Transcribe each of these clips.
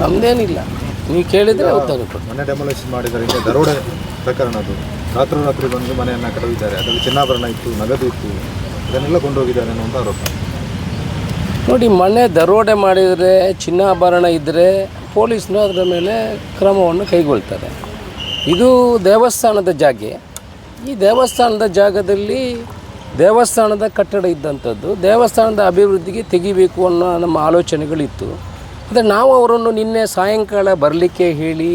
ನಮ್ದೇನಿಲ್ಲ. ನೀವು ಕೇಳಿದರೆ ಉತ್ತರ ಕೊಡಿ ಮನೆ ಡೆಮೊಲೇಷನ್ ಮಾಡಿದ್ದಾರೆ ಹಿಂದೆ ದರೋಡೆ ಪ್ರಕರಣ ಅದು. ರಾತ್ರೋರಾತ್ರಿ ಬಂದು ಮನೆಯನ್ನು ಕಳೆದಿದ್ದಾರೆ ಅದರಲ್ಲಿ ಚಿನ್ನಾಭರಣ ಇತ್ತು ನಗದು ಇತ್ತು. ಅದನ್ನೆಲ್ಲ ಕೊಂಡೋಗಿದ್ದಾರೆ ಅನ್ನುವಂಥ ಆರೋಪ. ನೋಡಿ ಮನೆ ದರೋಡೆ ಮಾಡಿದರೆ ಚಿನ್ನಾಭರಣ ಇದ್ದರೆ ಪೊಲೀಸ್ನು ಅದರ ಮೇಲೆ ಕ್ರಮವನ್ನು ಕೈಗೊಳ್ತಾರೆ. ಇದು ದೇವಸ್ಥಾನದ ಜಾಗೆ. ಈ ದೇವಸ್ಥಾನದ ಜಾಗದಲ್ಲಿ ದೇವಸ್ಥಾನದ ಕಟ್ಟಡ ಇದ್ದಂಥದ್ದು, ದೇವಸ್ಥಾನದ ಅಭಿವೃದ್ಧಿಗೆ ತೆಗಿಬೇಕು ಅನ್ನೋ ನಮ್ಮ ಆಲೋಚನೆಗಳಿತ್ತು. ಅಂದರೆ ನಾವು ಅವರನ್ನು ನಿನ್ನೆ ಸಾಯಂಕಾಲ ಬರಲಿಕ್ಕೆ ಹೇಳಿ,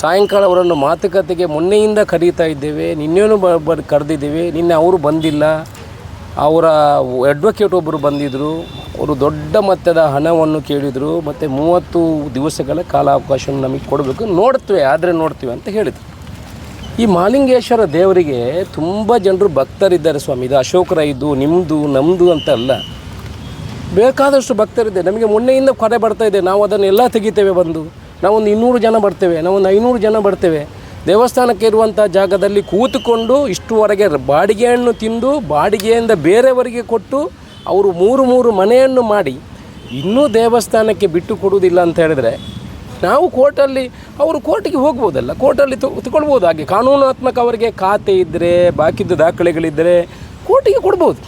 ಸಾಯಂಕಾಲ ಅವರನ್ನು ಮಾತುಕತೆಗೆ ಮೊನ್ನೆಯಿಂದ ಕರೀತಾ ಇದ್ದೇವೆ. ನಿನ್ನೇನು ಬ ಬ, ಕರೆದಿದ್ದೇವೆ. ನಿನ್ನೆ ಅವರು ಬಂದಿಲ್ಲ. ಅವರ ಅಡ್ವೊಕೇಟ್ ಒಬ್ಬರು ಬಂದಿದ್ದರು ಅವರು ದೊಡ್ಡ ಮೊತ್ತದ ಹಣವನ್ನು ಕೇಳಿದರು. ಮತ್ತು ಮೂವತ್ತು ದಿವಸಗಳ ಕಾಲಾವಕಾಶವನ್ನು ನಮಗೆ ಕೊಡಬೇಕು. ನೋಡ್ತೇವೆ, ಆದರೆ ನೋಡ್ತೀವಿ ಅಂತ ಹೇಳಿದರು. ಈ ಮಾಲಿಂಗೇಶ್ವರ ದೇವರಿಗೆ ತುಂಬ ಜನರು ಭಕ್ತರಿದ್ದಾರೆ ಸ್ವಾಮಿ. ಇದು ಅಶೋಕರ ಇದು ನಿಮ್ಮದು ನಮ್ಮದು ಅಂತ ಅಲ್ಲ ಬೇಕಾದಷ್ಟು ಭಕ್ತರಿದೆ. ನಮಗೆ ಮೊನ್ನೆಯಿಂದ ಕೊರೆ ಬರ್ತಾ ಇದೆ. ನಾವು ಅದನ್ನೆಲ್ಲ ತೆಗಿತೇವೆ ಬಂದು. ನಾವೊಂದು ಇನ್ನೂರು ಜನ ಬರ್ತೇವೆ. ನಾವೊಂದು ಐನೂರು ಜನ ಬರ್ತೇವೆ. ದೇವಸ್ಥಾನಕ್ಕೆ ಇರುವಂಥ ಜಾಗದಲ್ಲಿ ಕೂತುಕೊಂಡು ಇಷ್ಟುವರೆಗೆ ಬಾಡಿಗೆಯನ್ನು ತಿಂದು, ಬಾಡಿಗೆಯಿಂದ ಬೇರೆಯವರಿಗೆ ಕೊಟ್ಟು ಅವರು ಮೂರು ಮೂರು ಮನೆಯನ್ನು ಮಾಡಿ ಇನ್ನೂ ದೇವಸ್ಥಾನಕ್ಕೆ ಬಿಟ್ಟು ಕೊಡುವುದಿಲ್ಲ ಅಂತ ಹೇಳಿದರೆ ನಾವು ಕೋರ್ಟಲ್ಲಿ, ಅವರು ಕೋರ್ಟಿಗೆ ಹೋಗ್ಬೋದಲ್ಲ, ಕೋರ್ಟಲ್ಲಿ ತಗೊಳ್ಬೋದು ಹಾಗೆ. ಕಾನೂನಾತ್ಮಕ ಅವರಿಗೆ ಖಾತೆ ಇದ್ದರೆ ಬಾಕಿದ್ದು ದಾಖಲೆಗಳಿದ್ದರೆ ಕೋರ್ಟಿಗೆ ಕೊಡ್ಬೋದು.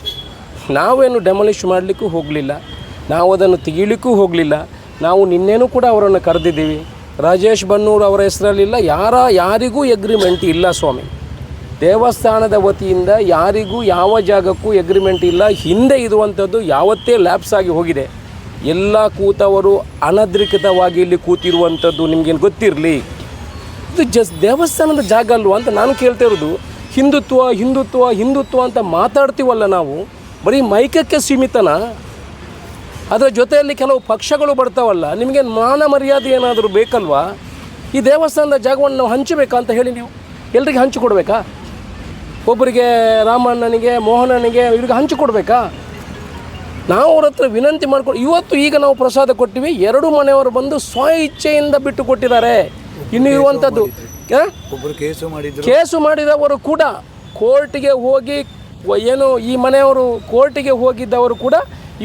ನಾವೇನು ಡೆಮೊಲಿಷ್ ಮಾಡಲಿಕ್ಕೂ ಹೋಗಲಿಲ್ಲ ನಾವು ಅದನ್ನು ತೆಗೀಲಿಕ್ಕೂ ಹೋಗಲಿಲ್ಲ, ನಾವು ನಿನ್ನೆನೂ ಕೂಡ ಅವರನ್ನು ಕರೆದಿದ್ದೀವಿ. ರಾಜೇಶ್ ಬನ್ನೂರು ಅವರ ಹೆಸರಲ್ಲಿಲ್ಲ, ಯಾರ, ಯಾರಿಗೂ ಎಗ್ರಿಮೆಂಟ್ ಇಲ್ಲ ಸ್ವಾಮಿ. ದೇವಸ್ಥಾನದ ವತಿಯಿಂದ ಯಾರಿಗೂ ಯಾವ ಜಾಗಕ್ಕೂ ಎಗ್ರಿಮೆಂಟ್ ಇಲ್ಲ, ಹಿಂದೆ ಇರುವಂಥದ್ದು ಯಾವತ್ತೇ ಲ್ಯಾಪ್ಸ್ ಆಗಿ ಹೋಗಿದೆ. ಎಲ್ಲ ಕೂತವರು ಅನಧಿಕೃತವಾಗಿ ಇಲ್ಲಿ ಕೂತಿರುವಂಥದ್ದು ನಿಮಗೇನು ಗೊತ್ತಿರಲಿ? ಇದು ಜಸ್ಟ್ ದೇವಸ್ಥಾನದ ಜಾಗ ಅಲ್ವಾ ಅಂತ ನಾನು ಕೇಳ್ತಾ ಇರೋದು. ಹಿಂದುತ್ವ ಹಿಂದುತ್ವ ಹಿಂದುತ್ವ ಅಂತ ಮಾತಾಡ್ತೀವಲ್ಲ ನಾವು, ಬರೀ ಮೈಕಕ್ಕೆ ಸೀಮಿತನ? ಅದರ ಜೊತೆಯಲ್ಲಿ ಕೆಲವು ಪಕ್ಷಗಳು ಬರ್ತಾವಲ್ಲ ನಿಮಗೆ ಮಾನ ಮರ್ಯಾದೆ ಏನಾದರೂ ಬೇಕಲ್ವಾ? ಈ ದೇವಸ್ಥಾನದ ಜಾಗವನ್ನು ನಾವು ಹಂಚಬೇಕಾ ಅಂತ ಹೇಳಿ ನೀವು? ಎಲ್ರಿಗೆ ಹಂಚಿಕೊಡ್ಬೇಕಾ ಒಬ್ಬರಿಗೆ ರಾಮಣ್ಣನಿಗೆ, ಮೋಹನನಿಗೆ ಇವ್ರಿಗೆ ಹಂಚಿಕೊಡ್ಬೇಕಾ ನಾವು ಅವ್ರ ಹತ್ರ ವಿನಂತಿ ಮಾಡ್ಕೊಂಡು ಇವತ್ತು ಈಗ ನಾವು ಪ್ರಸಾದ ಕೊಟ್ಟಿವಿ ಎರಡು ಮನೆಯವರು ಬಂದು ಸ್ವ ಇಚ್ಛೆಯಿಂದ ಬಿಟ್ಟು ಕೊಟ್ಟಿದ್ದಾರೆ. ಇನ್ನು ಇರುವಂಥದ್ದು ಕೇಸು ಮಾಡಿದ್ರು. ಕೇಸು ಮಾಡಿದವರು ಕೂಡ ಕೋರ್ಟಿಗೆ ಹೋಗಿ ಏನು ಈ ಮನೆಯವರು ಕೋರ್ಟಿಗೆ ಹೋಗಿದ್ದವರು ಕೂಡ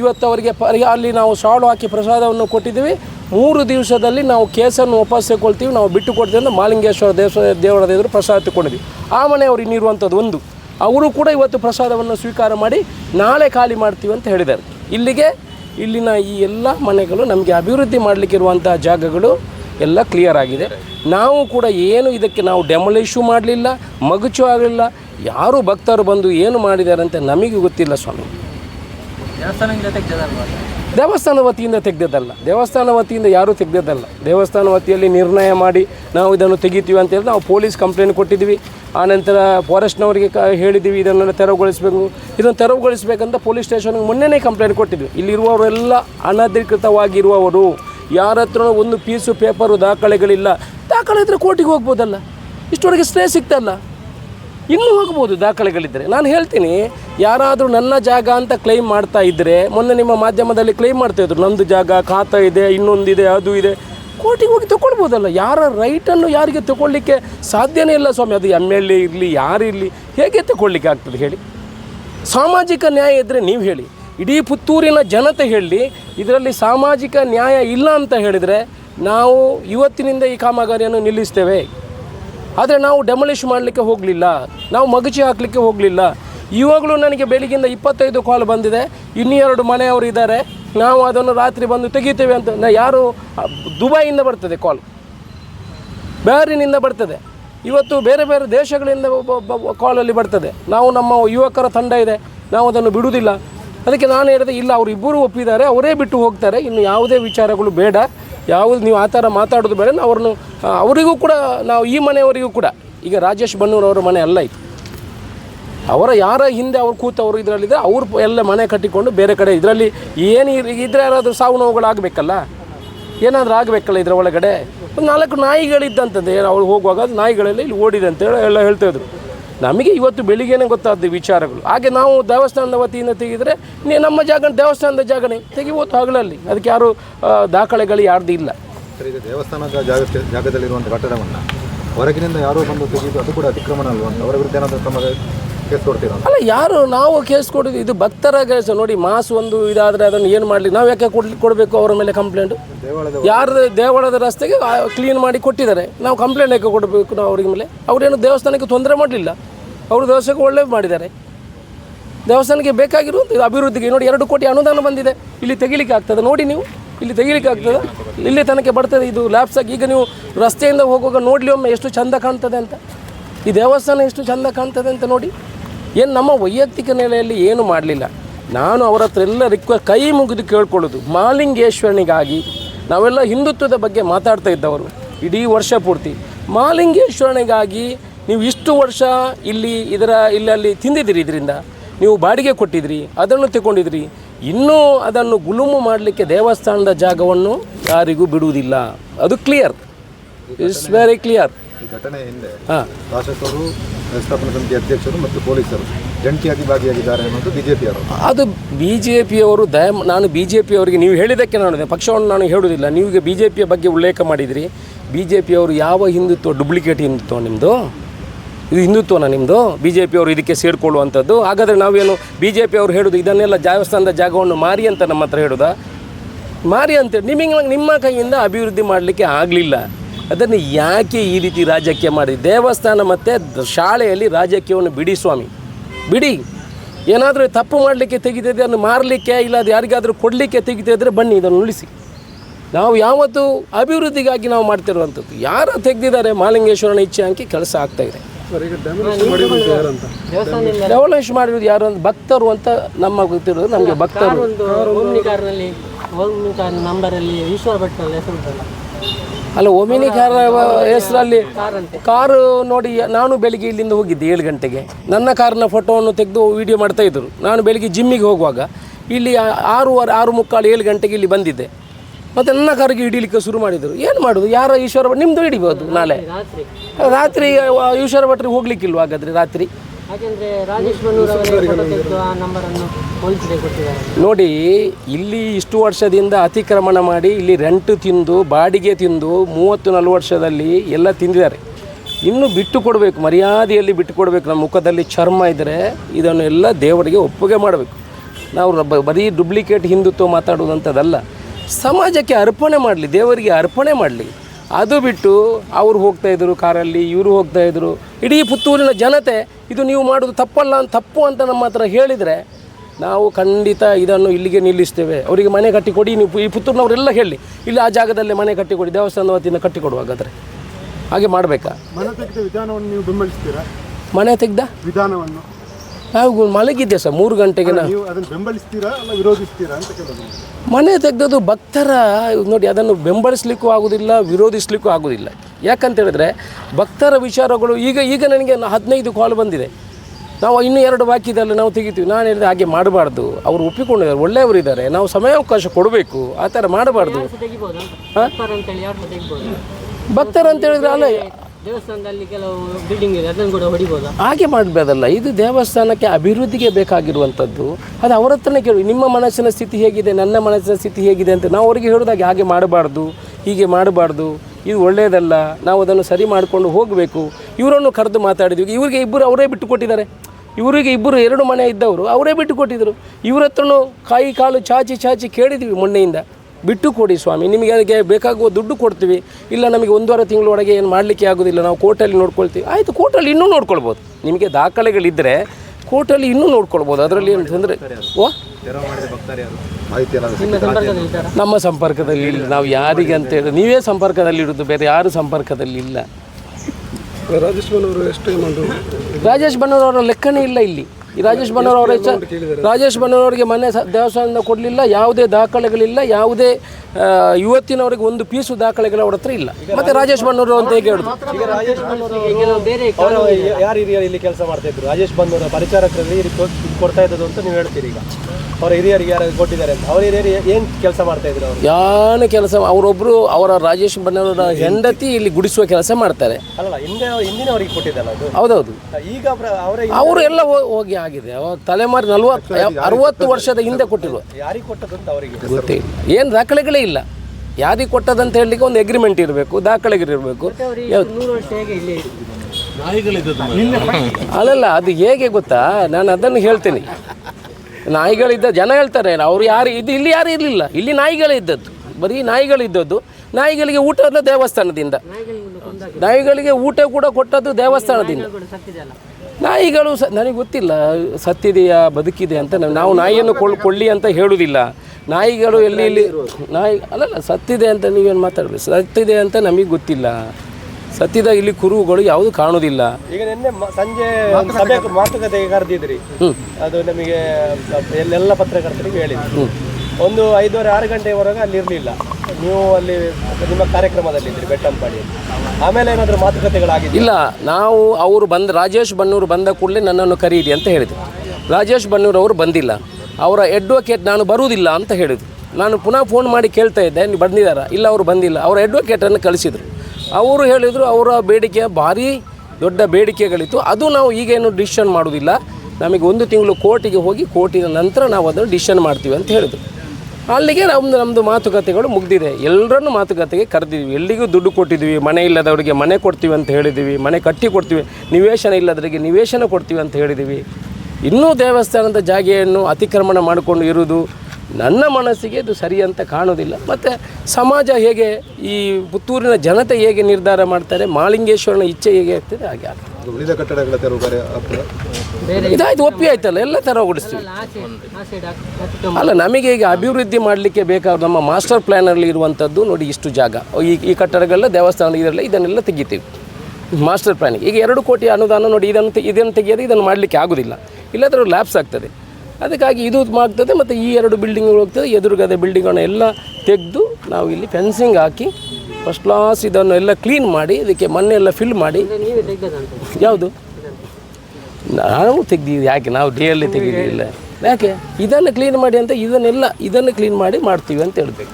ಇವತ್ತು ಅವರಿಗೆ ಪರಿ ಅಲ್ಲಿ ನಾವು ಸಾಳು ಹಾಕಿ ಪ್ರಸಾದವನ್ನು ಕೊಟ್ಟಿದ್ದೀವಿ. ಮೂರು ದಿವಸದಲ್ಲಿ ನಾವು ಕೇಸನ್ನು ವಾಪಸ್ ತಗೊಳ್ತೀವಿ ನಾವು ಬಿಟ್ಟು ಕೊಡ್ತೀವಿ ಅಂತ ಮಾಲಿಂಗೇಶ್ವರ ದೇವ ದೇವರ ದೇವರು ಪ್ರಸಾದ ತಗೊಂಡಿದ್ವಿ ಆ ಮನೆಯವರು ಇನ್ನಿರುವಂಥದ್ದು ಒಂದು. ಅವರು ಕೂಡ ಇವತ್ತು ಪ್ರಸಾದವನ್ನು ಸ್ವೀಕಾರ ಮಾಡಿ ನಾಳೆ ಖಾಲಿ ಮಾಡ್ತೀವಿ ಅಂತ ಹೇಳಿದ್ದಾರೆ. ಇಲ್ಲಿಗೆ ಇಲ್ಲಿನ ಈ ಎಲ್ಲ ಮನೆಗಳು ನಮಗೆ ಅಭಿವೃದ್ಧಿ ಮಾಡಲಿಕ್ಕಿರುವಂಥ ಜಾಗಗಳು ಎಲ್ಲ ಕ್ಲಿಯರ್ ಆಗಿದೆ. ನಾವು ಕೂಡ ಏನು ಇದಕ್ಕೆ ನಾವು ಡೆಮೊಲಿಶು ಮಾಡಲಿಲ್ಲ, ಮಗುಚು ಆಗಲಿಲ್ಲ, ಯಾರು ಭಕ್ತರು ಬಂದು ಏನು ಮಾಡಿದ್ದಾರೆ ಅಂತ ನಮಗೆ ಗೊತ್ತಿಲ್ಲ ಸ್ವಾಮಿ. ದೇವಸ್ಥಾನ ವತಿಯಿಂದ ತೆಗೆದದ್ದಲ್ಲ. ದೇವಸ್ಥಾನ ವತಿಯಿಂದ ಯಾರೂ ತೆಗೆದದ್ದಲ್ಲ. ದೇವಸ್ಥಾನ ವತಿಯಲ್ಲಿ ನಿರ್ಣಯ ಮಾಡಿ ನಾವು ಇದನ್ನು ತೆಗಿತೀವಿ ಅಂತ ಹೇಳಿ ನಾವು ಪೊಲೀಸ್ ಕಂಪ್ಲೇಂಟ್ ಕೊಟ್ಟಿದ್ವಿ ಆನಂತರ ಫಾರೆಸ್ಟ್ನವರಿಗೆ ಕ ಹೇಳಿದ್ದೀವಿ, ಇದನ್ನೆಲ್ಲ ತೆರವುಗೊಳಿಸಬೇಕು. ಇದನ್ನು ತೆರವುಗೊಳಿಸಬೇಕಂತ ಪೊಲೀಸ್ ಸ್ಟೇಷನ್ಗೆ ಮೊನ್ನೆನೇ ಕಂಪ್ಲೇಂಟ್ ಕೊಟ್ಟಿದ್ವಿ. ಇಲ್ಲಿರುವವರೆಲ್ಲ ಅನಧಿಕೃತವಾಗಿರುವವರು. ಯಾರ ಹತ್ರ ಒಂದು ಪೀಸು ಪೇಪರು ದಾಖಲೆಗಳಿಲ್ಲ. ದಾಖಲೆ ಇದ್ದರೆ ಕೋರ್ಟಿಗೆ ಹೋಗ್ಬೋದಲ್ಲ. ಇಷ್ಟೊಳಗೆ ಸ್ಟೇ ಸಿಗ್ತಲ್ಲ. ಇನ್ನೂ ಹೋಗ್ಬೋದು ದಾಖಲೆಗಳಿದ್ದರೆ ನಾನು ಹೇಳ್ತೀನಿ, ಯಾರಾದರೂ ನನ್ನ ಜಾಗ ಅಂತ ಕ್ಲೈಮ್ ಮಾಡ್ತಾ ಇದ್ದರೆ ಮೊನ್ನೆ ನಿಮ್ಮ ಮಾಧ್ಯಮದಲ್ಲಿ ಕ್ಲೈಮ್ ಮಾಡ್ತಾಯಿದ್ರು ನಮ್ಮದು ಜಾಗ, ಖಾತಾ ಇದೆ, ಇನ್ನೊಂದಿದೆ, ಅದು ಇದೆ. ಕೋರ್ಟಿಗೆ ಹೋಗಿ ತಗೊಳ್ಬೋದಲ್ಲ, ಯಾರ ರೈಟನ್ನು ಯಾರಿಗೆ ತಗೊಳ್ಳಿಕ್ಕೆ ಸಾಧ್ಯನೇ ಇಲ್ಲ ಸ್ವಾಮಿ. ಅದು ಎಂ ಎಲ್ ಎ ಇರಲಿ ಯಾರಿರಲಿ ಹೇಗೆ ತಗೊಳ್ಳಿಕ್ಕೆ ಆಗ್ತದೆ ಹೇಳಿ. ಸಾಮಾಜಿಕ ನ್ಯಾಯ ಇದ್ದರೆ ನೀವು ಹೇಳಿ. ಇಡೀ ಪುತ್ತೂರಿನ ಜನತೆ ಹೇಳಿ, ಇದರಲ್ಲಿ ಸಾಮಾಜಿಕ ನ್ಯಾಯ ಇಲ್ಲ ಅಂತ ಹೇಳಿದರೆ, ನಾವು ಇವತ್ತಿನಿಂದ ಈ ಕಾಮಗಾರಿಯನ್ನು ನಿಲ್ಲಿಸ್ತೇವೆ. ಆದರೆ ನಾವು ಡೆಮೊಲಿಷ್ ಮಾಡಲಿಕ್ಕೆ ಹೋಗಲಿಲ್ಲ. ನಾವು ಮಗುಚಿ ಹಾಕಲಿಕ್ಕೆ ಹೋಗಲಿಲ್ಲ. ಇವಾಗಲೂ ನನಗೆ ಬೆಳಗಿಂದ ಇಪ್ಪತ್ತೈದು ಕಾಲ್ ಬಂದಿದೆ. ಇನ್ನೂ ಎರಡು ಮನೆಯವರು ಇದ್ದಾರೆ. ನಾವು ಅದನ್ನು ರಾತ್ರಿ ಬಂದು ತೆಗಿತೇವೆ ಅಂತ. ನಾ ಯಾರು, ದುಬೈಯಿಂದ ಬರ್ತದೆ ಕಾಲ್ ಬ್ಯಾರಿನಿಂದ ಬರ್ತದೆ. ಇವತ್ತು ಬೇರೆ ಬೇರೆ ದೇಶಗಳಿಂದ ಕಾಲಲ್ಲಿ ಬರ್ತದೆ. ನಾವು ನಮ್ಮ ಯುವಕರ ತಂಡ ಇದೆ. ನಾವು ಅದನ್ನು ಬಿಡುವುದಿಲ್ಲ. ಅದಕ್ಕೆ ನಾನು ಹೇಳಿದೆ, ಇಲ್ಲ ಅವರು ಇಬ್ಬರು ಒಪ್ಪಿದ್ದಾರೆ. ಅವರೇ ಬಿಟ್ಟು ಹೋಗ್ತಾರೆ. ಇನ್ನು ಯಾವುದೇ ವಿಚಾರಗಳು ಬೇಡ. ಯಾವುದು ನೀವು ಆ ಥರ ಮಾತಾಡೋದು ಬೇಡ. ಅವ್ರನ್ನು ಅವರಿಗೂ ಕೂಡ ನಾವು ಈ ಮನೆಯವರಿಗೂ ಕೂಡ, ಈಗ ರಾಜೇಶ್ ಬನ್ನೂರವ್ರ ಮನೆ ಅಲ್ಲ ಇತ್ತು ಅವರ ಯಾರ ಹಿಂದೆ ಅವ್ರು ಕೂತವರು ಇದರಲ್ಲಿದೆ ಅವ್ರು ಎಲ್ಲ ಮನೆ ಕಟ್ಟಿಕೊಂಡು ಬೇರೆ ಕಡೆ ಇದರಲ್ಲಿ ಏನು ಇದ್ರೆ ಯಾರಾದರೂ ಸಾವು ನೋವುಗಳು ಆಗಬೇಕಲ್ಲ? ಏನಾದರೂ ಆಗಬೇಕಲ್ಲ ಇದರ ಒಳಗಡೆ? ನಾಲ್ಕು ನಾಯಿಗಳಿದ್ದಂಥದ್ದು ಅವ್ರು ಹೋಗುವಾಗ ನಾಯಿಗಳೆಲ್ಲ ಇಲ್ಲಿ ಓಡಿದೆ ಅಂತೇಳಿ ಎಲ್ಲ ಹೇಳ್ತಾ ಇದ್ರು. ನಮಗೆ ಇವತ್ತು ಬೆಳಿಗ್ಗೆನೇ ಗೊತ್ತಾದ್ದು ವಿಚಾರಗಳು. ಹಾಗೆ ನಾವು ದೇವಸ್ಥಾನದ ವತಿಯಿಂದ ತೆಗೆದರೆ ನಮ್ಮ ಜಾಗ, ದೇವಸ್ಥಾನದ ಜಾಗನೇ. ತೆಗಿಬೋದು ಹಗಲಲ್ಲಿ. ಅದಕ್ಕೆ ಯಾರು ದಾಖಲೆಗಳು ಯಾರ್ದು ಇಲ್ಲ. ದೇವಸ್ಥಾನದ ಜಾಗಕ್ಕೆ, ಜಾಗದಲ್ಲಿರುವಂಥ ಕಟ್ಟಡವನ್ನು ಹೊರಗಿನಿಂದ ಯಾರೋ ಬಂದು ತೆಗೆದು ಅದು ಕೂಡ ಅತಿಕ್ರಮಣ ಅಲ್ವಾ ಅವರ ವಿರುದ್ಧ ಏನಾದರೂ ಕ್ರಮ ಕೇಸ್ ಕೊಡ್ತೀರಾ ಅಲ್ಲ ಯಾರು ನಾವು ಕೇಸ್ ಕೊಡೋದು ಇದು ಭಕ್ತರ ಕೆಲಸ ನೋಡಿ ಮಾಸ್ ಒಂದು ಇದಾದರೆ ಅದನ್ನು ಏನು ಮಾಡಲಿ? ನಾವು ಯಾಕೆ ಕೊಡ್ಲಿ ಕೊಡಬೇಕು ಅವರ ಮೇಲೆ ಕಂಪ್ಲೇಂಟ್ ಯಾರು ದೇವಾಲಯದ ರಸ್ತೆಗೆ ಕ್ಲೀನ್ ಮಾಡಿ ಕೊಟ್ಟಿದ್ದಾರೆ. ನಾವು ಕಂಪ್ಲೇಂಟ್ ಯಾಕೆ ಕೊಡಬೇಕು ನಾವು ಅವ್ರಿಗೆ ಮೇಲೆ? ಅವರೇನು ದೇವಸ್ಥಾನಕ್ಕೆ ತೊಂದರೆ ಮಾಡಲಿಲ್ಲ. ಅವರು ದೇವಸ್ಥಾನಕ್ಕೆ ಒಳ್ಳೇದು ಮಾಡಿದ್ದಾರೆ. ದೇವಸ್ಥಾನಕ್ಕೆ ಬೇಕಾಗಿರುವಂಥ ಇದು ಅಭಿವೃದ್ಧಿಗೆ. ನೋಡಿ ಎರಡು ಕೋಟಿ ಅನುದಾನ ಬಂದಿದೆ. ಇಲ್ಲಿ ತೆಗಿಲಿಕ್ಕೆ ಆಗ್ತದೆ. ನೋಡಿ ನೀವು ಇಲ್ಲಿ ತೆಗಿಲಿಕ್ಕೆ ಆಗ್ತದೆ. ಇಲ್ಲಿ ತನಕ ಬರ್ತದೆ ಇದು ಲ್ಯಾಬ್ಸ್ ಆಗಿ. ಈಗ ನೀವು ರಸ್ತೆಯಿಂದ ಹೋಗುವಾಗ ನೋಡಲಿ ಒಮ್ಮೆ ಎಷ್ಟು ಚಂದ ಕಾಣ್ತದೆ ಅಂತ. ಈ ದೇವಸ್ಥಾನ ಎಷ್ಟು ಚಂದ ಕಾಣ್ತದೆ ಅಂತ ನೋಡಿ. ಏನು ನಮ್ಮ ವೈಯಕ್ತಿಕ ನೆಲೆಯಲ್ಲಿ ಏನು ಮಾಡಲಿಲ್ಲ? ನಾನು ಅವರ ಹತ್ರ ಎಲ್ಲ ರಿಕ್ವೆಸ್ಟ್ ಕೈ ಮುಗಿದು ಕೇಳ್ಕೊಳ್ಳೋದು. ಮಾಲಿಂಗೇಶ್ವರನಿಗಾಗಿ ನಾವೆಲ್ಲ ಹಿಂದುತ್ವದ ಬಗ್ಗೆ ಮಾತಾಡ್ತಾ ಇದ್ದವರು. ಇಡೀ ವರ್ಷ ಪೂರ್ತಿ. ಮಾಲಿಂಗೇಶ್ವರನಿಗಾಗಿ ನೀವು ಇಷ್ಟು ವರ್ಷ ಇಲ್ಲಿ ಇದರ ಇಲ್ಲಲ್ಲಿ ತಿಂದಿದ್ದೀರಿ ಇದರಿಂದ. ನೀವು ಬಾಡಿಗೆ ಕೊಟ್ಟಿದ್ರಿ, ಅದನ್ನು ತಗೊಂಡಿದ್ರಿ. ಇನ್ನೂ ಅದನ್ನು ಗುಲುಮು ಮಾಡಲಿಕ್ಕೆ ದೇವಸ್ಥಾನದ ಜಾಗವನ್ನು ಯಾರಿಗೂ ಬಿಡುವುದಿಲ್ಲ. ಅದು ಕ್ಲಿಯರ್ ಇಟ್ಸ್ ವೆರಿ ಕ್ಲಿಯರ್ ಈ ಘಟನೆ ಹಿಂದೆ ಹಾಂ. ಶಾಸಕರು ವ್ಯವಸ್ಥಾಪನಾ ಸಮಿತಿ ಅಧ್ಯಕ್ಷರು ಮತ್ತು ಪೊಲೀಸರು ಜಂಟಿಯಾಗಿ ಭಾಗಿಯಾಗಿದ್ದಾರೆ ಅನ್ನೋದು ಬಿಜೆಪಿ ಅವರು ಅದು ಬಿ ಜೆ ಪಿಯವರು ದಯ ನಾನು ಬಿ ಜೆ ಪಿಯವರಿಗೆ ನೀವು ಹೇಳಿದ್ದಕ್ಕೆ ನಾನು ಪಕ್ಷವನ್ನು ನಾನು ಹೇಳುವುದಿಲ್ಲ. ನೀವೀಗ ಬಿ ಜೆ ಪಿಯ ಬಗ್ಗೆ ಉಲ್ಲೇಖ ಮಾಡಿದಿರಿ. ಬಿ ಜೆ ಪಿಯವರು ಯಾವ ಹಿಂದುತ್ವ ಡುಪ್ಲಿಕೇಟ್ ಹಿಂದುತ್ವ ನಿಮ್ಮದು ಇದು ಹಿಂದುತ್ವನ ನಿಮ್ಮದು ಬಿ ಜೆ ಪಿಯವರು ಇದಕ್ಕೆ ಸೇರಿಕೊಳ್ಳುವಂಥದ್ದು? ಹಾಗಾದರೆ ನಾವೇನು ಬಿ ಜೆ ಪಿಯವರು ಹೇಳೋದು ಇದನ್ನೆಲ್ಲ ದೇವಸ್ಥಾನದ ಜಾಗವನ್ನು ಮಾರಿ ಅಂತ ನಮ್ಮ ಹತ್ರ ಹೇಳೋದಾ? ಮಾರಿ ಅಂತೇಳಿ ನಿಮಗೆ ನಿಮ್ಮ ಕೈಯಿಂದ ಅಭಿವೃದ್ಧಿ ಮಾಡಲಿಕ್ಕೆ ಆಗಲಿಲ್ಲ. ಅದನ್ನು ಯಾಕೆ ಈ ರೀತಿ ರಾಜಕೀಯ ಮಾಡಿ? ದೇವಸ್ಥಾನ ಮತ್ತು ಶಾಲೆಯಲ್ಲಿ ರಾಜಕೀಯವನ್ನು ಬಿಡಿ ಸ್ವಾಮಿ. ಬಿಡಿ. ಏನಾದರೂ ತಪ್ಪು ಮಾಡಲಿಕ್ಕೆ ತೆಗಿತಿದ್ರೆ ಅದನ್ನು ಮಾರಲಿಕ್ಕೆ ಇಲ್ಲ ಅದು ಯಾರಿಗಾದರೂ ಕೊಡಲಿಕ್ಕೆ ತೆಗಿತಿದ್ರೆ ಬನ್ನಿ ಇದನ್ನು ಉಳಿಸಿ. ನಾವು ಯಾವತ್ತೂ ಅಭಿವೃದ್ಧಿಗಾಗಿ ನಾವು ಮಾಡ್ತಿರುವಂಥದ್ದು. ಯಾರು ತೆಗೆದಿದ್ದಾರೆ? ಮಾಲಿಂಗೇಶ್ವರನ ಇಚ್ಛೆ ಹಾಕಿ ಕೆಲಸ ಆಗ್ತಾ ಇದೆ. ಡೆವಲಪ್ ಮಾಡಿರೋದು ಯಾರು ಅಂತ? ಭಕ್ತರು ಅಂತ ನಮ್ಮ ಗೊತ್ತಿರೋದು ನಮಗೆ ಭಕ್ತರು. ಒಂದು ಓಮ್ನಿ ಕಾರ್ನಲ್ಲಿ ಓಮ್ನಿ ಕಾರ್ ನಂಬರಲ್ಲಿ ಈಶ್ವರ ಭಟ್ನಲ್ಲಿ ಹೆಸರುಂಟಲ್ಲ ಅಲ್ಲ ಓಮಿನಿ ಕಾರ್ ಹೆಸರಲ್ಲಿ ಕಾರು ನೋಡಿ, ನಾನು ಬೆಳಿಗ್ಗೆ ಇಲ್ಲಿಂದ ಹೋಗಿದ್ದೆ ಏಳು ಗಂಟೆಗೆ. ನನ್ನ ಕಾರಿನ ಫೋಟೋವನ್ನು ತೆಗೆದು ವಿಡಿಯೋ ಮಾಡ್ತಾ ಇದ್ದರು ನಾನು ಬೆಳಿಗ್ಗೆ ಜಿಮ್ಮಿಗೆ ಹೋಗುವಾಗ ಇಲ್ಲಿ ಆರೂವರೆ, ಆರು ಮುಕ್ಕಾಲು ಏಳು ಗಂಟೆಗೆ ಇಲ್ಲಿ ಬಂದಿದ್ದೆ. ಮತ್ತು ನನ್ನ ಕಾರಿಗೆ ಹಿಡೀಲಿಕ್ಕೆ ಶುರು ಮಾಡಿದರು. ಏನು ಮಾಡೋದು? ಯಾರ ಈಶ್ವರ ನಿಮ್ಮದು ಹಿಡಿಬೋದು ನಾಳೆ. ರಾತ್ರಿ. ಈಶ್ವರ ಭಟ್ರಿಗೆ ಹೋಗ್ಲಿಕ್ಕಿಲ್ವ ಹಾಗಾದರೆ ರಾತ್ರಿ? ಯಾಕೆಂದ್ರೆ ರಾಜೇಶ್ ಬನ್ನೂರ್ ಅವರೇ ಫೋಟೋ ತೆಗೆದು ಆ ನಂಬರನ್ನು ಪೊಲೀಸರಿಗೆ ಕೊಟ್ಟಿದ್ದಾರೆ. ನೋಡಿ ಇಲ್ಲಿ ಇಷ್ಟು ವರ್ಷದಿಂದ ಅತಿಕ್ರಮಣ ಮಾಡಿ ಇಲ್ಲಿ ರೆಂಟ್ ತಿಂದು ಬಾಡಿಗೆ ತಿಂದು ಮೂವತ್ತು ನಲ್ವತ್ತು ವರ್ಷದಲ್ಲಿ ಎಲ್ಲ ತಿಂದಿದ್ದಾರೆ. ಇನ್ನು ಬಿಟ್ಟು ಕೊಡಬೇಕು ಮರ್ಯಾದೆಯಲ್ಲಿ ಬಿಟ್ಟು ಕೊಡಬೇಕು ನಮ್ಮ ಮುಖದಲ್ಲಿ ಚರ್ಮ ಇದ್ದರೆ ಇದನ್ನು ಎಲ್ಲ ದೇವರಿಗೆ ಒಪ್ಪಿಗೆ ಮಾಡಬೇಕು. ನಾವು ಬರೀ ಡುಪ್ಲಿಕೇಟ್ ಹಿಂದುತ್ವ ಮಾತಾಡುವಂಥದ್ದಲ್ಲ. ಸಮಾಜಕ್ಕೆ ಅರ್ಪಣೆ ಮಾಡಲಿ ದೇವರಿಗೆ ಅರ್ಪಣೆ ಮಾಡಲಿ. ಅದು ಬಿಟ್ಟು ಅವ್ರು ಹೋಗ್ತಾ ಇದ್ರು ಕಾರಲ್ಲಿ ಇವರು ಹೋಗ್ತಾ ಇದ್ರು. ಇಡೀ ಪುತ್ತೂರಿನ ಜನತೆ ಇದು ನೀವು ಮಾಡೋದು ತಪ್ಪಲ್ಲ ಅಂತ ತಪ್ಪು ಅಂತ ನಮ್ಮ ಹತ್ರ ಹೇಳಿದರೆ ನಾವು ಖಂಡಿತ ಇದನ್ನು ಇಲ್ಲಿಗೆ ನಿಲ್ಲಿಸ್ತೇವೆ. ಅವರಿಗೆ ಮನೆ ಕಟ್ಟಿ ಕೊಡಿ ನೀವು ಈ ಪುತ್ತೂರಿನವರೆಲ್ಲ ಹೇಳಿ. ಇಲ್ಲಿ ಆ ಜಾಗದಲ್ಲೇ ಮನೆ ಕಟ್ಟಿ ಕೊಡಿ ದೇವಸ್ಥಾನದ ವತಿಯಿಂದ ಕಟ್ಟಿ ಕೊಡು ಹಾಗಾದರೆ. ಹಾಗೆ ಮಾಡಬೇಕಾ? ಮನೆ ತೆಗೆದ ವಿಧಾನವನ್ನು ನೀವು ಬೆಂಬಲಿಸ್ತೀರಾ? ಮನೆ ತೆಗ್ದ? ವಿಧಾನವನ್ನು. ನಾವು ಮಲಗಿದ್ದೆ ಸರ್ ಮೂರು ಗಂಟೆಗೆ ಬೆಂಬಲಿಸ್ತೀರಾ ಅಲ್ಲ ವಿರೋಧಿಸ್ತೀರಾ ಅಂತ ಕೇಳೋದು. ಮನೆ ತೆಗೆದದ್ದು ಭಕ್ತರ ನೋಡಿ ಅದನ್ನು ಬೆಂಬಲಿಸ್ಲಿಕ್ಕೂ ಆಗೋದಿಲ್ಲ ವಿರೋಧಿಸ್ಲಿಕ್ಕೂ ಆಗೋದಿಲ್ಲ. ಯಾಕಂತ ಹೇಳಿದ್ರೆ ಭಕ್ತರ ವಿಚಾರಗಳು ಈಗ ಈಗ ನನಗೆ ಹದಿನೈದು ಕಾಲ್ ಬಂದಿದೆ. ನಾವು ಇನ್ನೂ ಎರಡು ಬಾಕಿ ಇದೆಲ್ಲ ನಾವು ತೆಗಿತೀವಿ. ನಾನು ಹೇಳಿದೆ ಹಾಗೆ ಮಾಡಬಾರ್ದು. ಅವರು ಒಪ್ಪಿಕೊಂಡಿದ್ದಾರೆ ಒಳ್ಳೆಯವರು ಇದ್ದಾರೆ. ನಾವು ಸಮಯಾವಕಾಶ ಕೊಡಬೇಕು. ಆ ಥರ ಮಾಡಬಾರ್ದು. ಹಾಂ ತೆಗಿಬೋದು? ಅಂತ ಭಕ್ತರು ಅಂತೇಳಿ ಯಾರು ತೆಗಿಬೋದು? ಅಂತ ಹೇಳಿದ್ರೆ ಅಲ್ಲ ದೇವಸ್ಥಾನದಲ್ಲಿ ಕೆಲವು ಬಿಲ್ಡಿಂಗ್ ಇದೆ, ಅದನ್ನು ಕೂಡ ಹಾಗೆ ಮಾಡಬೇಕಲ್ಲ ಇದು ದೇವಸ್ಥಾನಕ್ಕೆ ಅಭಿವೃದ್ಧಿಗೆ ಬೇಕಾಗಿರುವಂಥದ್ದು. ಅದು ಅವರ ಹತ್ರನೇ ಕೇಳಿ, ನಿಮ್ಮ ಮನಸ್ಸಿನ ಸ್ಥಿತಿ ಹೇಗಿದೆ, ನನ್ನ ಮನಸ್ಸಿನ ಸ್ಥಿತಿ ಹೇಗಿದೆ ಅಂತ ನಾವು ಅವರಿಗೆ ಹೇಳೋದಾಗಿ ಹಾಗೆ ಮಾಡಬಾರ್ದು, ಹೀಗೆ ಮಾಡಬಾರ್ದು, ಇದು ಒಳ್ಳೆಯದಲ್ಲ ನಾವು ಅದನ್ನು ಸರಿ ಮಾಡಿಕೊಂಡು ಹೋಗಬೇಕು. ಇವರನ್ನು ಕರೆದು ಮಾತಾಡಿದ್ವಿ. ಇವರಿಗೆ ಇಬ್ಬರು ಅವರೇ ಬಿಟ್ಟು ಕೊಟ್ಟಿದ್ದಾರೆ. ಇವರಿಗೆ ಇಬ್ಬರು ಎರಡು ಮನೆ ಇದ್ದವರು ಅವರೇ ಬಿಟ್ಟು ಕೊಟ್ಟಿದ್ದರು. ಹತ್ರನೂ ಕಾಯಿ ಕಾಲು ಚಾಚಿ ಚಾಚಿ ಕೇಳಿದ್ವಿ ಮೊನ್ನೆಯಿಂದ. ಬಿಟ್ಟು ಕೊಡಿ ಸ್ವಾಮಿ. ನಿಮಗೆ ಅದಕ್ಕೆ ಬೇಕಾಗುವ ದುಡ್ಡು ಕೊಡ್ತೀವಿ. ಇಲ್ಲ ನಮಗೆ ಒಂದುವಾರ ತಿಂಗಳ ಒಳಗೆ ಏನು ಮಾಡಲಿಕ್ಕೆ ಆಗೋದಿಲ್ಲ. ನಾವು ಕೋರ್ಟಲ್ಲಿ ನೋಡ್ಕೊಳ್ತೀವಿ. ಆಯಿತು ಕೋರ್ಟಲ್ಲಿ ಇನ್ನೂ ನೋಡ್ಕೊಳ್ಬೋದು. ನಿಮಗೆ ದಾಖಲೆಗಳಿದ್ದರೆ ಕೋರ್ಟಲ್ಲಿ ಇನ್ನೂ ನೋಡ್ಕೊಳ್ಬೋದು. ಅದರಲ್ಲಿ ಏನು ತೊಂದರೆ ಓ? ನಿಮ್ಮ ಸಂಪರ್ಕದಲ್ಲಿ ಇಲ್ಲ. ನಾವು ಯಾರಿಗೆ ಅಂತ ಹೇಳಿ ನೀವೇ ಸಂಪರ್ಕದಲ್ಲಿ ಇರೋದು ಬೇರೆ ಯಾರು ಸಂಪರ್ಕದಲ್ಲಿ ಇಲ್ಲ. ರಾಜೇಶ್ ಬನ್ನೂರು ರಾಜೇಶ್ ಬನ್ನೂರವರ ಲೆಕ್ಕನೇ ಇಲ್ಲ ಇಲ್ಲಿ. ಈ ರಾಜೇಶ್ ಬನ್ನೂರವರ ಅವರ ರಾಜೇಶ್ ಬನ್ನೂರವರಿಗೆ ಮನೆ ಸ- ದೇವಸ್ಥಾನದಿಂದ ಕೊಡಲಿಲ್ಲ ಯಾವುದೇ ದಾಖಲೆಗಳಿಲ್ಲ ಯಾವುದೇ ಯುವತಿನವರಿಗೆ ಇವತ್ತಿನವರೆಗೆ ಒಂದು ಪೀಸು ದಾಖಲೆಗಳ ಅವ್ರ ಹತ್ರ ಇಲ್ಲ. ಮತ್ತೆ ರಾಜೇಶ್ ಬನ್ನೂರು ಅಂತ ಹೇಗೆ ಹೇಳುದು? ರಾಜೇಶ್ ಬೇರೆ ಯಾರು ಇಲ್ಲಿ ಕೆಲಸ ಮಾಡ್ತಾ ಇದ್ರು? ರಾಜೇಶ್ ಬಂದವರ ಪರಿಚಾರಕರಲ್ಲಿ ಕೊಡ್ತಾ ಇದ್ದದ್ದು ಅಂತ ನೀವು ಹೇಳ್ತೀರಿ ಈಗ. ಅವ್ರ ಹಿರಿಯರಿಗೆ ಯಾರು ಕೊಟ್ಟಿದ್ದಾರೆ ಅಂತ. ಅವ್ರ ಹಿರಿಯರು ಏನು ಕೆಲಸ ಮಾಡ್ತಾ ಇದ್ರು ಅವರು? ಯಾರು ಕೆಲಸ ಅವರೊಬ್ಬರು ಅವರ ರಾಜೇಶ್ ಬಣ್ಣವರ ಹೆಂಡತಿ ಇಲ್ಲಿ ಗುಡಿಸುವ ಕೆಲಸ ಮಾಡ್ತಾರೆ. ಅಲ್ಲ ಹಿಂದೆ ಹಿಂದಿನ ಹಿಂದಿನವರಿಗೆ ಕೊಟ್ಟಿದ್ದಲ್ಲ ಅದು? ಹೌದೌದು. ಈಗ ಅವರ ಅವರು ಎಲ್ಲ ಹೋ- ಹೋಗಿ ಆಗಿದೆ. ಅವಾಗ ತಲೆಮಾರಿ ನಲ್ವತ್ತು ಅರವತ್ತು ವರ್ಷದ ಹಿಂದೆ ಕೊಟ್ಟಿರುವ. ಯಾರಿಗೆ ಕೊಟ್ಟದ್ದು ಅಂತ ಅವರಿಗೆ? ಗೊತ್ತಿಲ್ಲ. ಏನು ದಾಖಲೆಗಳೇ ಇಲ್ಲ. ಯಾರಿಗೆ ಕೊಟ್ಟದಂತ ಹೇಳಲಿಕ್ಕೆ ಒಂದು ಅಗ್ರಿಮೆಂಟ್ ಇರಬೇಕು ದಾಖಲೆಗಳಿರಬೇಕು ಯಾವ್ದು ನೂರು ವರ್ಷ ಹೇಗೆ ಇಲ್ಲೇ ಇದ್ರು ಅಲ್ಲಲ್ಲ, ಅದು ಹೇಗೆ ಗೊತ್ತಾ? ನಾನು ಅದನ್ನು ಹೇಳ್ತೀನಿ. ನಾಯಿಗಳಿದ್ದ ಜನ ಹೇಳ್ತಾರೆ, ಅವ್ರು ಯಾರು ಇದು ಇಲ್ಲಿ ಯಾರು ಇರಲಿಲ್ಲ. ಇಲ್ಲಿ ನಾಯಿಗಳೇ ಇದ್ದದ್ದು. ಬರೀ ನಾಯಿಗಳಿದ್ದದ್ದು. ನಾಯಿಗಳಿಗೆ ಊಟ ಎಲ್ಲ ದೇವಸ್ಥಾನದಿಂದ. ನಾಯಿಗಳಿಗೆ ಊಟ ಕೂಡ ಕೊಟ್ಟದ್ದು ದೇವಸ್ಥಾನದಿಂದ. ನಾಯಿಗಳು ಸ, ನನಗೆ ಗೊತ್ತಿಲ್ಲ, ಸತ್ತಿದೆಯಾ ಬದುಕಿದೆ ಅಂತ. ನಾವು- ನಾಯಿಯನ್ನು ಕೊಳ್ಳ, ಕೊಳ್ಳಿ ಅಂತ ಹೇಳುವುದಿಲ್ಲ. ನಾಯಿಗಳು ಎಲ್ಲಿ ಇಲ್ಲಿ ನಾಯಿ, ಅಲ್ಲಲ್ಲ, ಸತ್ತಿದೆ ಅಂತ ನೀವೇನು ಮಾತಾಡಬೇಕು. ಸತ್ತಿದೆ ಅಂತ ನಮಗೆ ಗೊತ್ತಿಲ್ಲ. ಸತ್ತಿದ ಇಲ್ಲಿ ಕುರುಹುಗಳು ಯಾವುದು ಕಾಣುವುದಿಲ್ಲ. ಈಗ ನಿನ್ನೆ ಮ- ಸಂಜೆ ಒಂದು ಸಭೆ ಮಾತುಕತೆಗೆ ಕರೆದಿದ್ರಿ. ಅದು ನಮಗೆ ಎಲ್ಲೆಲ್ಲ ಪತ್ರಕರ್ತರಿಗೆ ಹೇಳಿದ್ರಿ ಒಂದು ಐದೂವರೆ ಆರು ಗಂಟೆವರೆಗೆ ಅಲ್ಲಿ ಇರಲಿಲ್ಲ. ನೀವು ಅಲ್ಲಿ ನಿಮ್ಮ ಕಾರ್ಯಕ್ರಮದಲ್ಲಿ ಇದ್ರಿ ಬೆಟ್ಟಂಪಾಡಿ ಆಮೇಲೆ ಏನಾದರೂ ಮಾತುಕತೆಗಳಾಗಿ ಇಲ್ಲ ನಾವು ಅವರು ಬಂದ ರಾಜೇಶ್ ಬನ್ನೂರು ಬಂದ ಕೂಡಲೇ ನನ್ನನ್ನು ಕರೀರಿ ಅಂತ ಹೇಳಿದರು. ರಾಜೇಶ್ ಬನ್ನೂರು ಅವರು ಬಂದಿಲ್ಲ. ಅವರ ಅಡ್ವೊಕೇಟ್ ನಾನು ಬರುವುದಿಲ್ಲ ಅಂತ ಹೇಳಿದರು. ನಾನು ಪುನಃ ಫೋನ್ ಮಾಡಿ ಕೇಳ್ತಾ ಇದ್ದೆ ನೀವು ಬಂದಿದ್ದಾರಾ? ಇಲ್ಲ ಅವರು ಬಂದಿಲ್ಲ. ಅವರ ಅಡ್ವೊಕೇಟನ್ನು ಕಳಿಸಿದರು. ಅವರು ಹೇಳಿದರು ಅವರ ಬೇಡಿಕೆ ಭಾರಿ ದೊಡ್ಡ ಬೇಡಿಕೆಗಳಿತ್ತು. ಅದು ನಾವು ಈಗೇನು ಡಿಸಿಷನ್ ಮಾಡೋದಿಲ್ಲ ನಮಗೆ ಒಂದು ತಿಂಗಳು ಕೋರ್ಟಿಗೆ ಹೋಗಿ ಕೋರ್ಟಿನ ನಂತರ ನಾವು ಅದನ್ನು ಡಿಸಿಷನ್ ಮಾಡ್ತೀವಿ ಅಂತ ಹೇಳಿದರು. ಅಲ್ಲಿಗೆ ನಮ್ಮದು ನಮ್ಮದು ಮಾತುಕತೆಗಳು ಮುಗ್ದಿದೆ. ಎಲ್ಲರನ್ನು ಮಾತುಕತೆಗೆ ಕರೆದಿದ್ವಿ ಎಲ್ಲಿಗೂ ದುಡ್ಡು ಕೊಟ್ಟಿದ್ವಿ ಮನೆ ಇಲ್ಲದವರಿಗೆ ಮನೆ ಕೊಡ್ತೀವಿ ಅಂತ ಹೇಳಿದ್ದೀವಿ. ಮನೆ ಕಟ್ಟಿ ಕೊಡ್ತೀವಿ. ನಿವೇಶನ ಇಲ್ಲದವರಿಗೆ ನಿವೇಶನ ಕೊಡ್ತೀವಿ ಅಂತ ಹೇಳಿದ್ದೀವಿ. ಇನ್ನೂ ದೇವಸ್ಥಾನದ ಜಾಗೆಯನ್ನು ಅತಿಕ್ರಮಣ ಮಾಡಿಕೊಂಡು ಇರುವುದು ನನ್ನ ಮನಸ್ಸಿಗೆ ಇದು ಸರಿ ಅಂತ ಕಾಣೋದಿಲ್ಲ. ಮತ್ತು ಸಮಾಜ ಹೇಗೆ ಈ ಪುತ್ತೂರಿನ ಜನತೆ ಹೇಗೆ ನಿರ್ಧಾರ ಮಾಡ್ತಾರೆ ಮಾಲಿಂಗೇಶ್ವರನ ಇಚ್ಛೆ ಹೇಗೆ ಆಗ್ತದೆ ಹಾಗೆ ಆಗ್ತದೆ. ಉಳಿದ ಕಟ್ಟಡಗಳ ಇದಾಯ್ತು ಒಪ್ಪಿ ಆಯ್ತಲ್ಲ ಎಲ್ಲ ಥರ ಓಡಿಸ್ತೀವಿ ಅಲ್ಲ ನಮಗೆ ಈಗ ಅಭಿವೃದ್ಧಿ ಮಾಡಲಿಕ್ಕೆ ಬೇಕಾದ ನಮ್ಮ ಮಾಸ್ಟರ್ ಪ್ಲ್ಯಾನಲ್ಲಿ ಇರುವಂಥದ್ದು ನೋಡಿ ಇಷ್ಟು ಜಾಗ. ಈ ಈ ಕಟ್ಟಡಗಳೆಲ್ಲ ದೇವಸ್ಥಾನ ಇದೆಲ್ಲ ಇದನ್ನೆಲ್ಲ ತೆಗಿತೀವಿ. ಮಾಸ್ಟರ್ ಪ್ಲ್ಯಾನಿಗೆ ಈಗ ಎರಡು ಕೋಟಿ ಅನುದಾನ ನೋಡಿ ಇದನ್ನು ಇದನ್ನು ತೆಗೆಯೋದು ಇದನ್ನು ಮಾಡಲಿಕ್ಕೆ ಆಗೋದಿಲ್ಲ. ಇಲ್ಲದ್ರೆ ಲ್ಯಾಬ್ಸ್ ಆಗ್ತದೆ. ಅದಕ್ಕಾಗಿ ಇದು ಆಗ್ತದೆ ಮತ್ತು ಈ ಎರಡು ಬಿಲ್ಡಿಂಗ್ಗಳು ಹೋಗ್ತದೆ. ಎದುರುಗದೆ ಬಿಲ್ಡಿಂಗನ್ನು ಎಲ್ಲ ತೆಗೆದು ನಾವು ಇಲ್ಲಿ ಫೆನ್ಸಿಂಗ್ ಹಾಕಿ ಫಸ್ಟ್ ಕ್ಲಾಸ್ ಇದನ್ನು ಎಲ್ಲ ಕ್ಲೀನ್ ಮಾಡಿ ಇದಕ್ಕೆ ಮಣ್ಣೆಲ್ಲ ಫಿಲ್ ಮಾಡಿ. ಯಾವುದು? ನಾವು ತೆಗ್ದೀವಿ ಯಾಕೆ? ನಾವು ಡೇಯಲ್ಲಿ ತೆಗೆದಿಲ್ಲ. ಯಾಕೆ? ಇದನ್ನು ಕ್ಲೀನ್ ಮಾಡಿ ಅಂತ ಇದನ್ನೆಲ್ಲ ಇದನ್ನು ಕ್ಲೀನ್ ಮಾಡಿ ಮಾಡ್ತೀವಿ ಅಂತ ಹೇಳ್ಬೇಕು.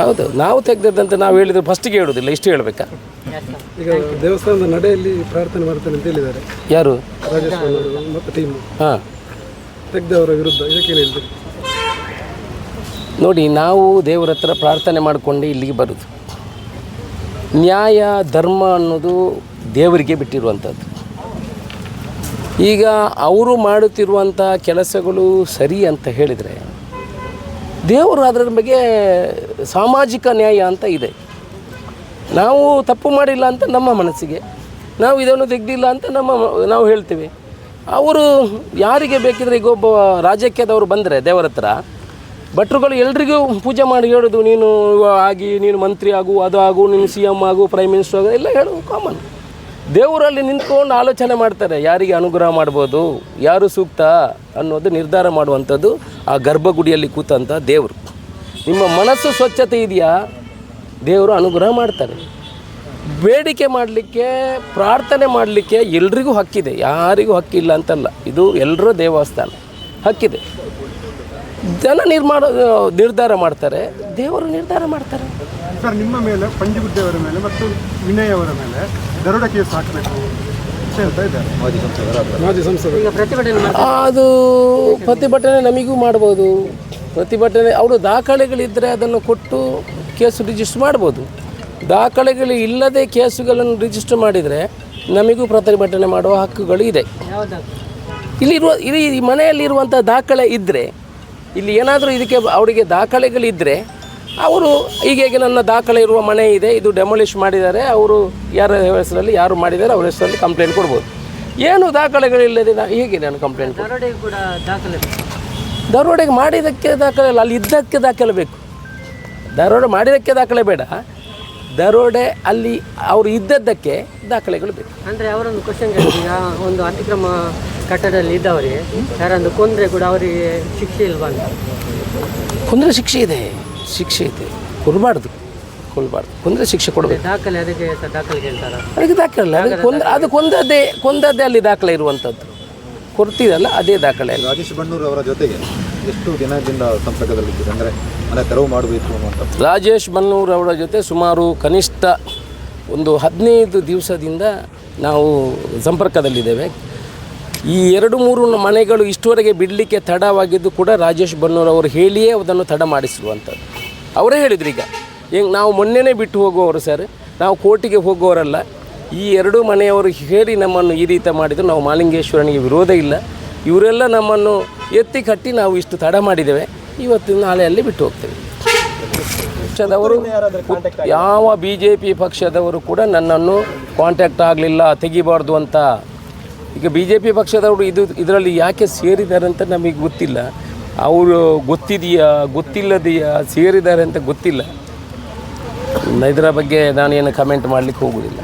ಹೌದು ನಾವು ತೆಗ್ದದ್ದಂತ ನಾವು ಹೇಳಿದ್ರೆ ಫಸ್ಟಿಗೆ ಹೇಳೋದಿಲ್ಲ ಇಷ್ಟು ಹೇಳಬೇಕಾ? ಈಗ ದೇವಸ್ಥಾನದ ನಡೆಯಲ್ಲಿ ಪ್ರಾರ್ಥನೆ ಮಾಡ್ತೇನೆ ಅಂತ ಹೇಳಿದ್ದಾರೆ. ಯಾರು? ರಾಜೇಶ್ ಮತ್ತು ಟೀಮ್ ಹಾಂ. ತೆಗ್ದವರ ವಿರುದ್ಧ, ಇದಕ್ಕೆ ಹೇಳ್ತೀರಿ? ನೋಡಿ, ನಾವು ದೇವರ ಹತ್ರ ಪ್ರಾರ್ಥನೆ ಮಾಡಿಕೊಂಡು ಇಲ್ಲಿಗೆ ಬರೋದು. ನ್ಯಾಯ, ಧರ್ಮ ಅನ್ನೋದು ದೇವರಿಗೆ ಬಿಟ್ಟಿರುವಂಥದ್ದು. ಈಗ ಅವರು ಮಾಡುತ್ತಿರುವಂಥ ಕೆಲಸಗಳು ಸರಿ ಅಂತ ಹೇಳಿದರೆ, ದೇವರು ಅದರ ಬಗ್ಗೆ ಸಾಮಾಜಿಕ ನ್ಯಾಯ ಅಂತ ಇದೆ. ನಾವು ತಪ್ಪು ಮಾಡಿಲ್ಲ ಅಂತ ನಮ್ಮ ಮನಸ್ಸಿಗೆ, ನಾವು ಇದನ್ನು ತೆಗೆದಿಲ್ಲ ಅಂತ ನಮ್ಮ ನಾವು ಹೇಳ್ತೇವೆ. ಅವರು ಯಾರಿಗೆ ಬೇಕಿದ್ರೆ ಈಗ ಒಬ್ಬ ರಾಜಕೀಯದವರು ಬಂದರೆ ದೇವರ ಹತ್ರ, ಭಟ್ರುಗಳು ಎಲ್ರಿಗೂ ಪೂಜೆ ಮಾಡಿ ಹೇಳೋದು, ನೀನು ಆಗಿ, ನೀನು ಮಂತ್ರಿ ಆಗು, ಅದು ಆಗು, ನೀನು ಸಿ ಎಂ ಆಗು ಪ್ರೈಮ್ ಮಿನಿಸ್ಟರ್ ಆಗು, ಎಲ್ಲ ಹೇಳು ಕಾಮನ್ ದೇವರಲ್ಲಿ ನಿಂತ್ಕೊಂಡು ಆಲೋಚನೆ ಮಾಡ್ತಾರೆ, ಯಾರಿಗೆ ಅನುಗ್ರಹ ಮಾಡ್ಬೋದು, ಯಾರು ಸೂಕ್ತ ಅನ್ನೋದು ನಿರ್ಧಾರ ಮಾಡುವಂಥದ್ದು ಆ ಗರ್ಭಗುಡಿಯಲ್ಲಿ ಕೂತಂಥ ದೇವರು. ನಿಮ್ಮ ಮನಸ್ಸು ಸ್ವಚ್ಛತೆ ಇದೆಯಾ? ದೇವರು ಅನುಗ್ರಹ ಮಾಡ್ತಾರೆ. ಬೇಡಿಕೆ ಮಾಡಲಿಕ್ಕೆ ಪ್ರಾರ್ಥನೆ ಮಾಡಲಿಕ್ಕೆ ಎಲ್ರಿಗೂ ಹಕ್ಕಿದೆ. ಯಾರಿಗೂ ಹಕ್ಕಿಲ್ಲ ಅಂತಲ್ಲ. ಇದು ಎಲ್ಲರೂ ದೇವಸ್ಥಾನ. ಹಕ್ಕಿದೆ. ಜನ ನಿರ್ಮಾಣ ನಿರ್ಧಾರ ಮಾಡ್ತಾರೆ. ದೇವರು ನಿರ್ಧಾರ ಮಾಡ್ತಾರೆ. ಸರ್ ನಿಮ್ಮ ಮೇಲೆ ಪಂಜಗುಡ್ಡೆ ಅವರ ಮೇಲೆ ಮತ್ತು ವಿನಯ್ ಅವರ ಮೇಲೆ ದರೋಡ ಕೇಸ್ ಹಾಕಬೇಕು ಹೇಳ್ತಾ ಇದ್ದಾರೆ. ಮಾಜಿ ಸಂಸದರಾದ ಮಾಜಿ ಪ್ರತಿಭಟನೆ ಅದು ಪ್ರತಿಭಟನೆ ನಮಗೂ ಮಾಡ್ಬೋದು. ಪ್ರತಿಭಟನೆ ಅವರು ದಾಖಲೆಗಳಿದ್ದರೆ ಅದನ್ನು ಕೊಟ್ಟು ಕೇಸು ರಿಜಿಸ್ಟರ್ ಮಾಡ್ಬೋದು. ದಾಖಲೆಗಳು ಇಲ್ಲದೆ ಕೇಸುಗಳನ್ನು ರಿಜಿಸ್ಟರ್ ಮಾಡಿದರೆ ನಮಗೂ ಪ್ರತಿಭಟನೆ ಮಾಡುವ ಹಕ್ಕುಗಳು ಇದೆ. ಇಲ್ಲಿರುವ ಇಲ್ಲಿ ಈ ಮನೆಯಲ್ಲಿರುವಂಥ ದಾಖಲೆ ಇದ್ದರೆ ಇಲ್ಲಿ ಏನಾದರೂ ಇದಕ್ಕೆ ಅವರಿಗೆ ದಾಖಲೆಗಳಿದ್ದರೆ ಅವರು ಹೀಗೆ ನನ್ನ ದಾಖಲೆ ಇರುವ ಮನೆ ಇದೆ ಇದು ಡೆಮೊಲಿಷ್ ಮಾಡಿದ್ದಾರೆ ಅವರು ಯಾರ ಹೆಸರಲ್ಲಿ ಯಾರು ಮಾಡಿದ್ದಾರೆ ಅವ್ರ ಹೆಸರಲ್ಲಿ ಕಂಪ್ಲೇಂಟ್ ಕೊಡ್ಬೋದು. ಏನು ದಾಖಲೆಗಳಿಲ್ಲದೆ ನಾ ಹೇಗೆ ನಾನು ಕಂಪ್ಲೇಂಟ್ ಕೂಡ ದಾಖಲೆ. ದರೋಡೆಗೆ ಮಾಡಿದ್ದಕ್ಕೆ ದಾಖಲೆ ಅಲ್ಲ ಅಲ್ಲಿ ಇದ್ದಕ್ಕೆ ದಾಖಲೆ ಬೇಕು. ದರೋಡೆ ಮಾಡಿದ್ದಕ್ಕೆ ದಾಖಲೆ ಬೇಡ. ದರೋಡೆ ಅಲ್ಲಿ ಅವರು ಇದ್ದದ್ದಕ್ಕೆ ದಾಖಲೆಗಳು ಬೇಕು. ಅಂದರೆ ಅವರೊಂದು ಕ್ವಶನ್ ಈಗ ಒಂದು ಅತಿಕ್ರಮ ಕಟ್ಟಡದಲ್ಲಿ ಇದ್ದವರಿಗೆ ಯಾರೊಂದು ಕೊಂದ್ರೆ ಕೂಡ ಅವರಿಗೆ ಶಿಕ್ಷೆ ಇಲ್ವಾ ಅಂತ? ಕುಂದ್ರೆ ಶಿಕ್ಷೆ ಇದೆ ಶಿಕ್ಷೆ ಇದೆ. ಕೊಡಬಾರ್ದು ಕೊಡಬಾರ್ದು ಕುಂದ್ರೆ ಶಿಕ್ಷೆ ಕೊಡಬೇಕು. ದಾಖಲೆ ಅದಕ್ಕೆ ದಾಖಲೆ ಕೇಳ್ತಾರ? ಅದಕ್ಕೆ ದಾಖಲೆ ಇಲ್ಲ ಅದಕ್ಕೆ ಕೊಂದ ಅದು ಕೊಂದದ್ದೇ ಕೊಂದದ್ದೇ ಅಲ್ಲಿ ದಾಖಲೆ ಇರುವಂಥದ್ದು. ಕೊಡ್ತೀರಲ್ಲ ಅದೇ ದಾಖಲೆ ಅಲ್ಲ. ರಾಜೇಶ್ ಬಣ್ಣೂರು ಅವರ ಜೊತೆಗೆ. ಎಷ್ಟು ದಿನದಿಂದ ಸಂಪರ್ಕದಲ್ಲಿದ್ದೀರಿ. ಅಂದರೆ ಮನೆ ತೆರವು ಮಾಡಬೇಕು ಅನ್ನುವಂಥ ರಾಜೇಶ್ ಅವರ ಜೊತೆ ಸುಮಾರು ಕನಿಷ್ಠ ಒಂದು ಹದಿನೈದು ದಿವಸದಿಂದ ನಾವು ಸಂಪರ್ಕದಲ್ಲಿದ್ದೇವೆ. ಈ ಎರಡು ಮೂರು ಮನೆಗಳು ಇಷ್ಟುವರೆಗೆ ಬಿಡಲಿಕ್ಕೆ ತಡವಾಗಿದ್ದು ಕೂಡ ರಾಜೇಶ್ ಬನ್ನೂರ್ ಅವರು ಹೇಳಿಯೇ ಅದನ್ನು ತಡ ಮಾಡಿಸಿರುವಂಥದ್ದು. ಅವರೇ ಹೇಳಿದ್ರು ಈಗ. ಹೆಂಗೆ ನಾವು ಮೊನ್ನೆನೇ ಬಿಟ್ಟು ಹೋಗುವವರು ಸರ್, ನಾವು ಕೋರ್ಟಿಗೆ ಹೋಗುವವರಲ್ಲ. ಈ ಎರಡು ಮನೆಯವರು ಹೇಳಿ ನಮ್ಮನ್ನು ಈ ರೀತಿ ಮಾಡಿದ್ರು. ನಾವು ಮಾಲಿಂಗೇಶ್ವರನಿಗೆ ವಿರೋಧ ಇಲ್ಲ. ಇವರೆಲ್ಲ ನಮ್ಮನ್ನು ಎತ್ತಿ ಕಟ್ಟಿ ನಾವು ಇಷ್ಟು ತಡ ಮಾಡಿದ್ದೇವೆ. ಇವತ್ತು ನಾಳೆ ಅಲ್ಲಿ ಬಿಟ್ಟು ಹೋಗ್ತೇವೆ. ಪಕ್ಷದವರು ಯಾವ ಬಿ ಜೆ ಪಿ ಪಕ್ಷದವರು ಕೂಡ ನನ್ನನ್ನು ಕಾಂಟ್ಯಾಕ್ಟ್ ಆಗಲಿಲ್ಲ, ತೆಗಿಬಾರ್ದು ಅಂತ. ಈಗ ಬಿ ಜೆ ಪಿ ಪಕ್ಷದವರು ಇದು ಇದರಲ್ಲಿ ಯಾಕೆ ಸೇರಿದ್ದಾರೆ ಅಂತ ನಮಗೆ ಗೊತ್ತಿಲ್ಲ. ಅವರು ಗೊತ್ತಿದೆಯಾ, ಗೊತ್ತಿಲ್ಲದೆಯಾ, ಸೇರಿದ್ದಾರೆ ಅಂತ ಗೊತ್ತಿಲ್ಲ. ಇದರ ಬಗ್ಗೆ ನಾನೇನು ಕಮೆಂಟ್ ಮಾಡಲಿಕ್ಕೆ ಹೋಗುವುದಿಲ್ಲ